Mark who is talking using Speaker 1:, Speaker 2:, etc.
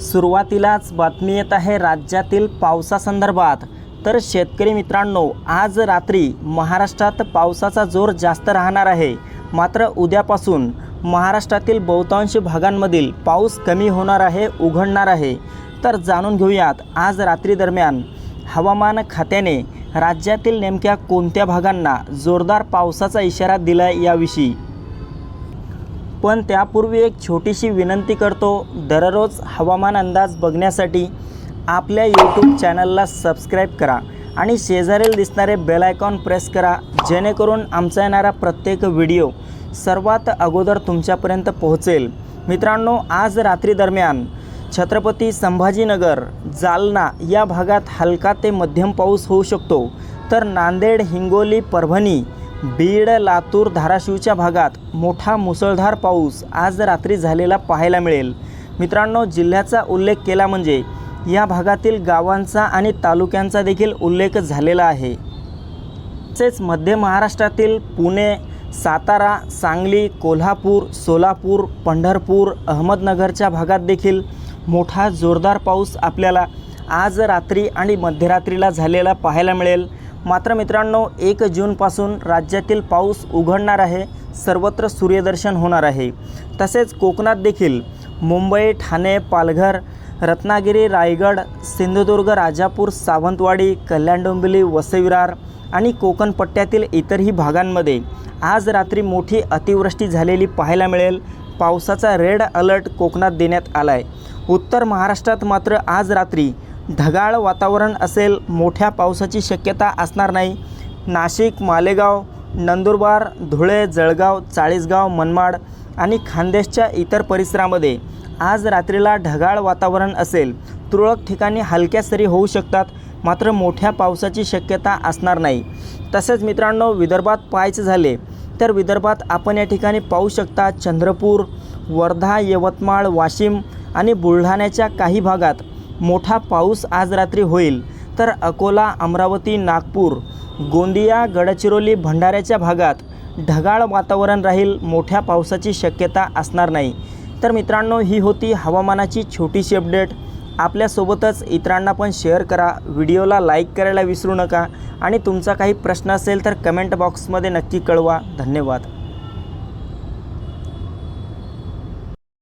Speaker 1: सुरुवातीलाच बातमी येत आहे राज्यातील पावसासंदर्भात. तर शेतकरी मित्रांनो आज रात्री महाराष्ट्रात पावसाचा जोर जास्त राहणार आहे. मात्र उद्यापासून महाराष्ट्रातील बहुतांश भागांमधील पाऊस कमी होणार आहे उघडणार आहे. तर जाणून घेऊयात आज रात्री दरम्यान हवामान खात्याने राज्यातील नेमक्या कोणत्या भागांना जोरदार पावसाचा इशारा दिला याविषयी. पण त्यापूर्वी एक छोटीशी विनंती करतो दररोज हवामान अंदाज बघण्यासाठी आपल्या यूट्यूब चॅनलला सबस्क्राईब करा आणि शेजारील दिसणारे बेल आयकॉन प्रेस करा जेणेकरून आमचा येणारा प्रत्येक व्हिडिओ सर्वात अगोदर तुमच्यापर्यंत पोहोचेल. मित्रांनो आज रात्री दरम्यान छत्रपती संभाजीनगर जालना या भागात हलका ते मध्यम पाऊस होऊ शकतो. तर नांदेड हिंगोली परभणी बीड लातूर धाराशिवच्या भागात मोठा मुसळधार पाऊस आज रात्री झालेला पाहायला मिळेल. मित्रांनो जिल्ह्याचा उल्लेख केला म्हणजे या भागातील गावांचा आणि तालुक्यांचा देखील उल्लेख झालेला आहे. तसेच मध्य महाराष्ट्रातील पुणे सातारा सांगली कोल्हापूर सोलापूर पंढरपूर अहमदनगरच्या भागात देखील मोठा जोरदार पाऊस आपल्याला आज रात्री आणि मध्यरात्रीला झालेला पाहायला मिळेल. मात्र मित्रांनो एक जूनपासून राज्यातील पाऊस उघडणार आहे सर्वत्र सूर्यदर्शन होणार आहे. तसेच कोकणात देखील मुंबई ठाणे पालघर रत्नागिरी रायगड सिंधुदुर्ग राजापूर सावंतवाडी कल्याण डोंबिवली वसईविरार आणि कोकण पट्ट्यातील इतरही भागांमध्ये आज रात्री मोठी अतिवृष्टी झालेली पाहायला मिळेल. पावसाचा रेड अलर्ट कोकणात देण्यात आला आहे उत्तर महाराष्ट्रात मात्र आज रात्री ढगाळ वातावरण असेल मोठ्या पावसाची शक्यता असणार नाही. नाशिक मालेगाव नंदुरबार धुळे जळगाव चाळीसगाव मनमाड आणि खानदेशच्या इतर परिसरामध्ये आज रात्रीला ढगाळ वातावरण असेल. तुरळक ठिकाणी हलक्या सरी होऊ शकतात मात्र मोठ्या पावसाची शक्यता असणार नाही. तसेच मित्रांनो विदर्भात पाहायचे झाले तर विदर्भात आपण या ठिकाणी पाहू शकता चंद्रपूर वर्धा यवतमाळ वाशिम आणि बुलढाण्याच्या काही भागात मोठा पाऊस आज रात्री होईल. तर अकोला अमरावती नागपूर गोंदिया गडचिरोली भंडाऱ्याच्या भागात ढगाळ वातावरण राहील. मोठ्या पावसाची शक्यता असणार नाही. तर मित्रांनो ही होती हवामानाची छोटीशी अपडेट. आपल्यासोबतच इतरांना पण शेअर करा. व्हिडिओला लाईक करायला विसरू नका. आणि तुमचा काही प्रश्न असेल तर कमेंट बॉक्समध्ये नक्की कळवा. धन्यवाद.